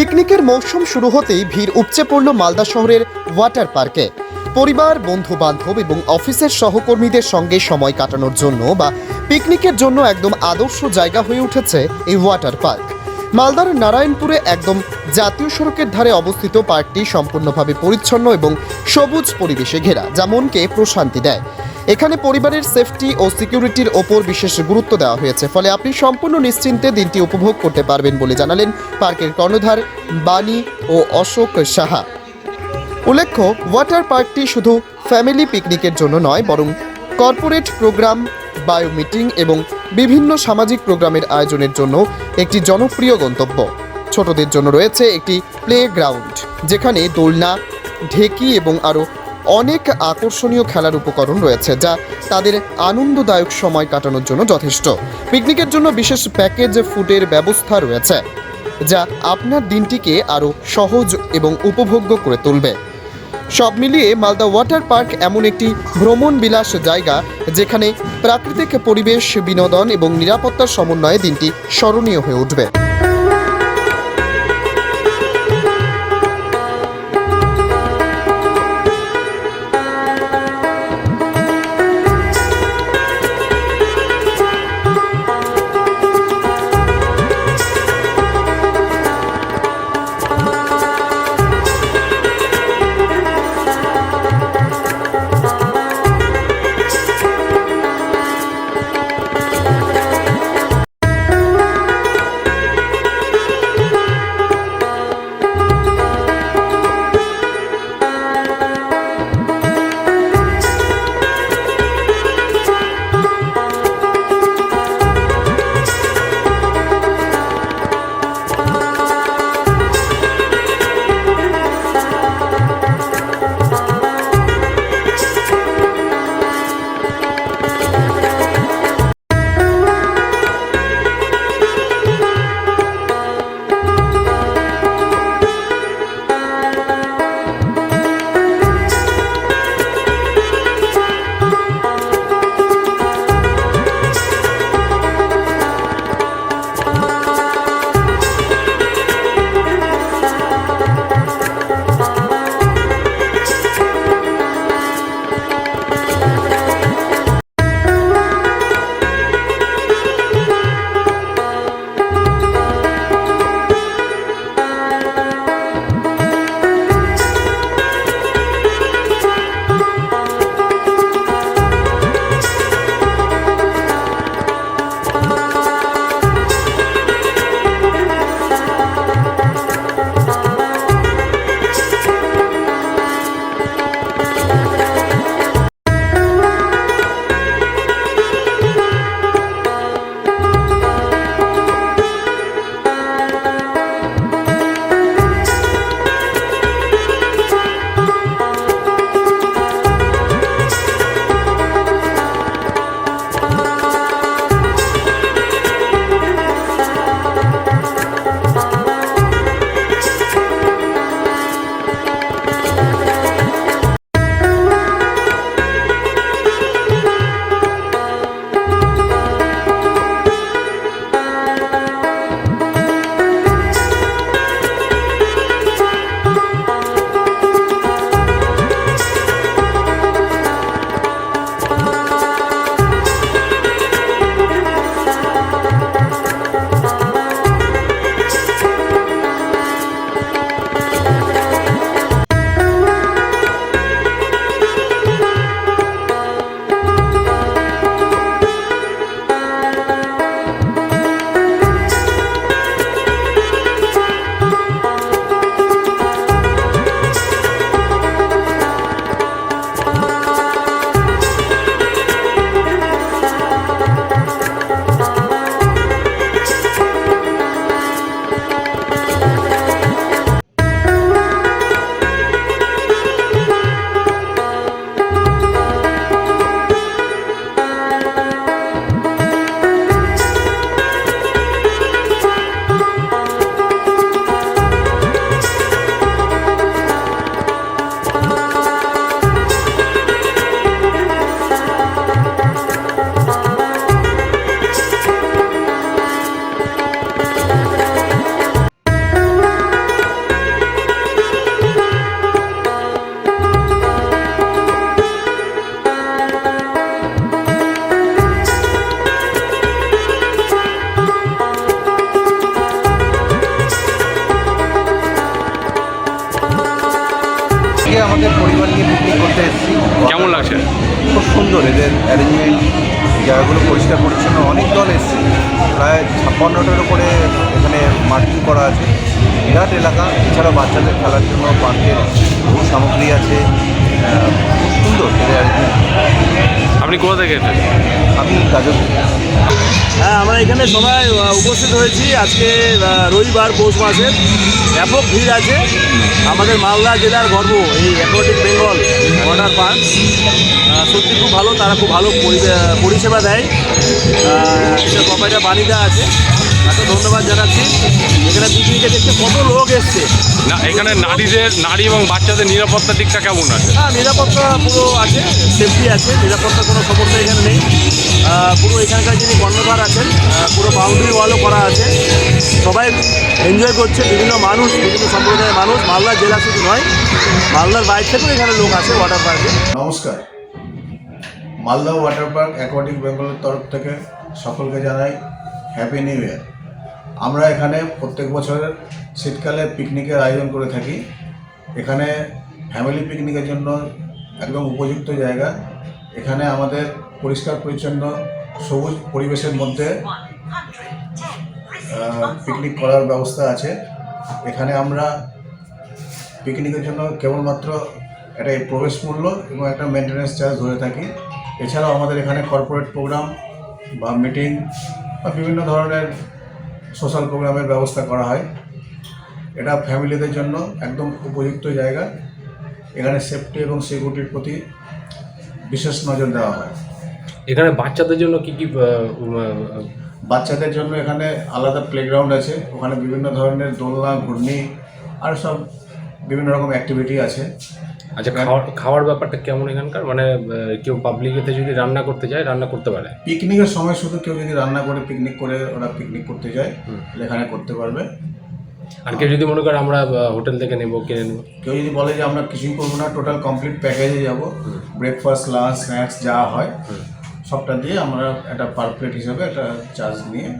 পিকনিকের মৌসুম শুরু হতেই ভিড় উপচে পড়ল মালদা শহরের ওয়াটার পার্কে। পরিবার বন্ধু বান্ধব এবং অফিসের সহকর্মীদের সঙ্গে সময় কাটানোর জন্য বা পিকনিকের জন্য একদম আদর্শ জায়গা হয়ে উঠেছে এই ওয়াটার পার্ক। মালদার নারায়ণপুরে একদম জাতীয় সড়কের ধারে অবস্থিত পার্কটি সম্পূর্ণভাবে পরিচ্ছন্ন এবং সবুজ পরিবেশে ঘেরা, যা মনকে প্রশান্তি দেয়। এখানে পরিবারের সেফটি ও সিকিউরিটির ওপর বিশেষ গুরুত্ব দেওয়া হয়েছে। ফলে আপনি সম্পূর্ণ নিশ্চিন্তে দিনটি উপভোগ করতে পারবেন বলে জানালেন পার্কের কর্ণধার বাণী ও অশোক সাহা। উল্লেখ্য, ওয়াটার পার্কটি শুধু ফ্যামিলি পিকনিকের জন্য নয়, বরং কর্পোরেট প্রোগ্রাম বায়ো মিটিং এবং বিভিন্ন সামাজিক প্রোগ্রামের আয়োজনের জন্য একটি জনপ্রিয় গন্তব্য। ছোটদের জন্য রয়েছে একটি প্লে গ্রাউন্ড যেখানে দোলনা, ঢেকি এবং আরও অনেক আকর্ষণীয় খেলার উপকরণ রয়েছে যা তাদের আনন্দদায়ক সময় কাটানোর জন্য যথেষ্ট। পিকনিকের জন্য বিশেষ প্যাকেজ ফুডের ব্যবস্থা রয়েছে, যা আপনার দিনটিকে আরও সহজ এবং উপভোগ্য করে তুলবে। সব মিলিয়ে মালদা ওয়াটার পার্ক এমন একটি ভ্রমণ বিলাস জায়গা যেখানে প্রাকৃতিক পরিবেশ, বিনোদন এবং নিরাপত্তার সমন্বয়ে দিনটি স্মরণীয় হয়ে উঠবে। আমাদের পরিবার নিয়ে পিকনিক করতে এসেছি। কেমন লাগছে? খুব সুন্দর। এদের অ্যারেঞ্জমেন্ট জায়গাগুলো পরিষ্কার পরিচ্ছন্ন। অনেক দল এসছে। প্রায় ছাপ্পান্নটার উপরে এখানে মার্কিং করা আছে। বিরাট এলাকা। এছাড়া বাচ্চাদের খেলার জন্য পার্কের বহু সামগ্রী আছে। খুব সুন্দর এদের অ্যারেঞ্জমেন্ট আপনি কোথা থেকে এসেছেন? আমি হ্যাঁ আমরা এখানে সবাই উপস্থিত হয়েছি আজকে রবিবার পৌষ মাসের। ব্যাপক ভিড় আছে। আমাদের মালদা জেলার গর্ব এই অ্যাকোয়াটিক বেঙ্গল ওয়াটার পার্ক। সত্যি খুব ভালো তারা খুব ভালো পরি- পরিষেবা দেয়। এটা কপাইটা বাণিদা আছে। তাকে ধন্যবাদ জানাচ্ছি। এখানে পিকনিকে দেখতে কত লোক এসছে। না এখানে নারীদের নারী এবং বাচ্চাদের নিরাপত্তার দিকটা কেমন আছে? হ্যাঁ নিরাপত্তা পুরো আছে সেফটি আছে নিরাপত্তা কোনো সমস্যা এখানে নেই। পুরো এখানকার যিনি কর্ণধার আছেন পুরো বাউন্ডারি ওয়ালও করা আছে। সবাই এনজয় করছে বিভিন্ন মানুষ বিভিন্ন সম্প্রদায়ের মানুষ। মালদা জেলা শুধু নয় মালদার বাইরে থেকেও এখানে লোক আছে ওয়াটার পার্কে নমস্কার। মালদা ওয়াটার পার্ক অ্যাকোয়াটিক বেঙ্গলের তরফ থেকে সকলকে জানাই হ্যাপি নিউ ইয়ার আমরা এখানে প্রত্যেক বছরের শীতকালে পিকনিকের আয়োজন করে থাকি। এখানে ফ্যামিলি পিকনিকের জন্য একদম উপযুক্ত জায়গা। এখানে আমাদের পরিষ্কার পরিচ্ছন্ন সবুজ পরিবেশের মধ্যে পিকনিক করার ব্যবস্থা আছে। এখানে আমরা পিকনিকের জন্য কেবলমাত্র একটা প্রবেশ মূল্য এবং একটা মেনটেন্যান্স চার্জ ধরে থাকি। এছাড়াও আমাদের এখানে কর্পোরেট প্রোগ্রাম বা মিটিং বা বিভিন্ন ধরনের সোশ্যাল প্রোগ্রামের ব্যবস্থা করা হয়। এটা ফ্যামিলিদের জন্য একদম উপযুক্ত জায়গা। এখানে সেফটি এবং সিকিউরিটির প্রতি বিশেষ নজর দেওয়া হয়। এখানে বাচ্চাদের জন্য কি কি বাচ্চাদের জন্য এখানে আলাদা প্লেগ্রাউন্ড আছে। ওখানে বিভিন্ন ধরনের দোলনা ঘূর্ণি আর সব বিভিন্ন রকম অ্যাক্টিভিটি আছে। আচ্ছা খাওয়ার খাওয়ার ব্যাপারটা কেমন এখানকার? মানে কেউ পাবলিকেতে যদি রান্না করতে যায় রান্না করতে পারে। পিকনিকের সময় শুধু কেউ যদি রান্না করে পিকনিক করে ওরা পিকনিক করতে যায় তাহলে এখানে করতে পারবে। আর কেউ যদি মনে করে আমরা হোটেল থেকে নেব কিনে নেব? কেউ যদি বলে যে আমরা কিছুই করব না টোটাল কমপ্লিট প্যাকেজে যাব। ব্রেকফাস্ট লাঞ্চ স্ন্যাক্স যা হয় সবটা দিয়ে আমরা একটা পার প্লেট হিসাবে একটা চার্জ নিয়ে